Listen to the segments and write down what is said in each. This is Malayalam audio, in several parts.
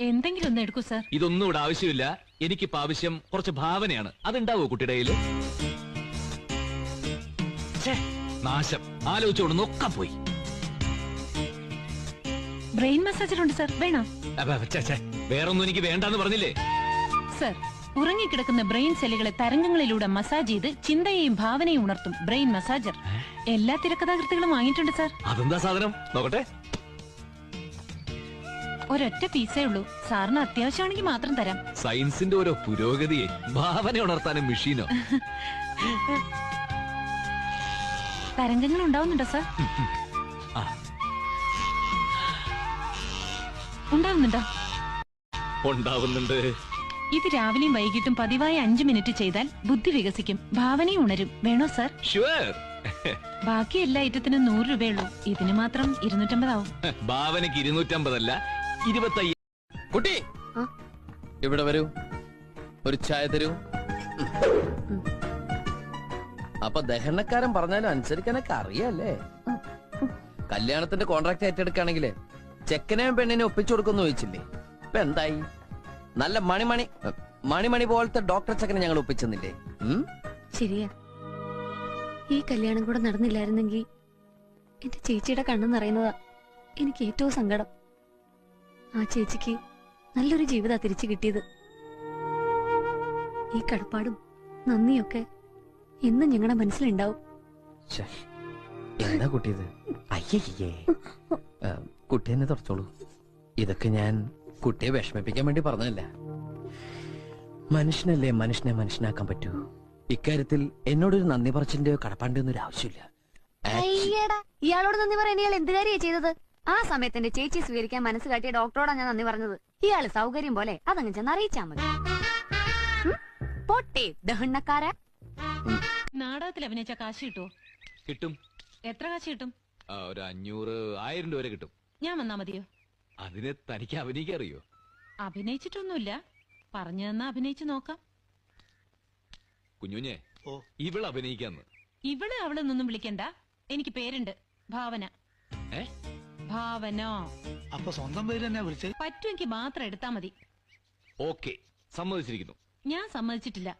എന്തെങ്കിലും ഒന്ന് എടുക്കൂ സാർ. ഇതൊന്നും ഇവിടെ ആവശ്യമില്ല. എനിക്കിപ്പോ ആവശ്യം കുറച്ച് ഭാവനയാണ്. അതുണ്ടാവോ കുട്ടിയുടെ കയ്യിൽ? ഛേ, നാശം. ആലോചിച്ചോണ്ട് നോക്ക പോയി. ബ്രെയിൻ മസാജർ ഉണ്ട് സാർ. വേണോ? അപ്പൊ, ഛേ, ഛേ, വേറൊന്നും എനിക്ക് വേണ്ടാന്ന് പറഞ്ഞില്ലേ? സാർ ഉറങ്ങിക്കിടക്കുന്ന ബ്രെയിൻ സെല്ലുകളെ തരംഗങ്ങളിലൂടെ മസാജ് ചെയ്ത് ചിന്തയെയും ഭാവനയും ഉണർത്തും ബ്രെയിൻ മസാജർ. എല്ലാ തിരക്കഥാകൃത്തുകളും വാങ്ങിയിട്ടുണ്ട് സാർ. അതെന്താ സാധനം? നോക്കട്ടെ. ഒരൊറ്റ പീസേ ഉള്ളൂ. സാറിന് അത്യാവശ്യമാണെങ്കിൽ മാത്രം തരാം. സയൻസിന്റെ ഓരോ പുരോഗതിയെ ഭാവന ഉണർത്താനും മെഷീനോ. തരംഗങ്ങൾ ഉണ്ടാവുന്നുണ്ടോ സാർ. ഉണ്ടാവുന്നുണ്ടോ? ഉണ്ടാവുന്നുണ്ട്. ഇത് രാവിലെയും വൈകിട്ടും പതിവായി അഞ്ചു മിനിറ്റ് ചെയ്താൽ ബുദ്ധി വികസിക്കും. ഭാവനയും ഉണരും. വേണോ സാർ? ഷുവർ ബാക്കി എല്ലാ ഐറ്റത്തിനും നൂറ് രൂപയുള്ളൂ ഇതിന് മാത്രം ഇരുന്നൂറ്റമ്പതാവും. ഭാവനക്ക് ഇരുന്നൂറ്റമ്പതല്ല ഇരുപത്തയ്യ കുട്ടി? ഇവിടെ വരൂ? ഒരു ചായ തരൂ? അപ്പൊ ദഹനക്കാരൻ പറഞ്ഞാലും അനുസരിക്കാനൊക്കെ അറിയാല്ലേ? കല്യാണത്തിന്റെ കോൺട്രാക്ട് ഏറ്റെടുക്കുകയാണെങ്കിൽ ചെക്കനെയും പെണ്ണിനെ ഒപ്പിച്ചു കൊടുക്കുന്നു ചോദിച്ചില്ലേ? ഇപ്പൊ എന്തായി? നല്ല മണിമണി മണിമണി പോലത്തെ ഡോക്ടർ ചെക്കനെ ഞങ്ങൾ ഒപ്പിച്ചെന്നില്ലേ? ശരിയാ. ഈ കല്യാണം കൂടെ നടന്നില്ലായിരുന്നെങ്കിൽ എന്റെ ചേച്ചിയുടെ കണ്ണെന്നറിയുന്നതാ നിറയുന്നതാ എനിക്ക് ഏറ്റവും സങ്കടം. ആ ചേച്ചിക്ക് നല്ലൊരു ജീവിത തിരിച്ചു കിട്ടിയത്. ഈ കടപ്പാടും നന്ദിയൊക്കെ എന്നും ഞങ്ങളുടെ മനസ്സിലുണ്ടാവും. എന്താ കുട്ടി തന്നെ തുറച്ചോളൂ. ഇതൊക്കെ ഞാൻ കുട്ടിയെ വിഷമിപ്പിക്കാൻ വേണ്ടി പറഞ്ഞതല്ല. മനുഷ്യനല്ലേ മനുഷ്യനെ മനുഷ്യനാക്കാൻ പറ്റൂ. ഇക്കാര്യത്തിൽ എന്നോടൊരു നന്ദി പറച്ചിന്റെയോ കടപ്പാണ്ടൊന്നും ഒരു ആവശ്യമില്ല. അയ്യടാ ഇയാളോട് നന്ദി പറയാൻ ഇയാൾ എന്ത് കാര്യ ചെയ്തത്? ആ സമയത്ത് എന്റെ ചേച്ചി സ്വീകരിക്കാൻ മനസ്സ് കാട്ടിയ ഡോക്ടറോടാ ഞാൻ നന്ദി പറഞ്ഞത്. ഇയാൾ സൗകര്യം പോലെ അതങ്ങ് ചെന്ന് അറിയിച്ചാ മതി? പൊട്ടേ ദഹണ്ണക്കാര. നാടകത്തിൽ അഭിനയിച്ച കാശ് കിട്ടുമോ കിട്ടും. എത്ര കാശ് കിട്ടും? ആ, ഒരു അഞ്ഞൂറ് ആയിരം രൂപ വരെ കിട്ടും. ഞാൻ വന്നാ മതിയോ? അതിന് തനിക്ക് അഭിനയിക്കാൻ അറിയോ? അഭിനയിച്ചിട്ടൊന്നുമില്ല. പറഞ്ഞു തന്നാ അഭിനയിച്ചു നോക്കാം. കുഞ്ഞുഞ്ഞെ ഇവൾ അഭിനയിക്കാന്ന്. ഇവൾ അവിടെ നിന്നും വിളിക്കണ്ട. എനിക്ക് പേരുണ്ട്. ഭാവന. ഏ? ഭാവന? അപ്പൊ സ്വന്തം പേര് തന്നെ വിളിച്ചത്? പറ്റുമെങ്കിൽ മാത്രം എടുത്താ മതി. ഓക്കെ സമ്മതിച്ചിരിക്കുന്നു. ഞാൻ സമ്മതിച്ചിട്ടില്ല.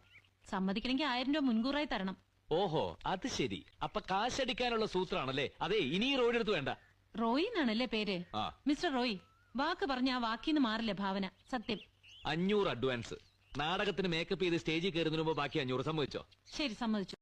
സമ്മതിക്കണമെങ്കിൽ ആയിരം രൂപ മുൻകൂറായി തരണം. ഓഹോ അത് ശരി. അപ്പൊ കാശടിക്കാനുള്ള സൂത്രാണല്ലേ? അതെ ഇനി ഈ എടുത്ത് വേണ്ട. റോയി എന്നാണല്ലേ പേര്? ആ. മിസ്റ്റർ റോയി വാക്ക് പറഞ്ഞ ആ വാക്കിന്ന് മാറില്ല ഭാവന? സത്യം. അഞ്ഞൂറ് അഡ്വാൻസ്. നാടകത്തിന് മേക്കപ്പ് ചെയ്ത് സ്റ്റേജിൽ കയറുന്നതിന് മുമ്പ് ബാക്കി അഞ്ഞൂറ്. സമ്മതിച്ചോ? ശരി സമ്മതിച്ചു.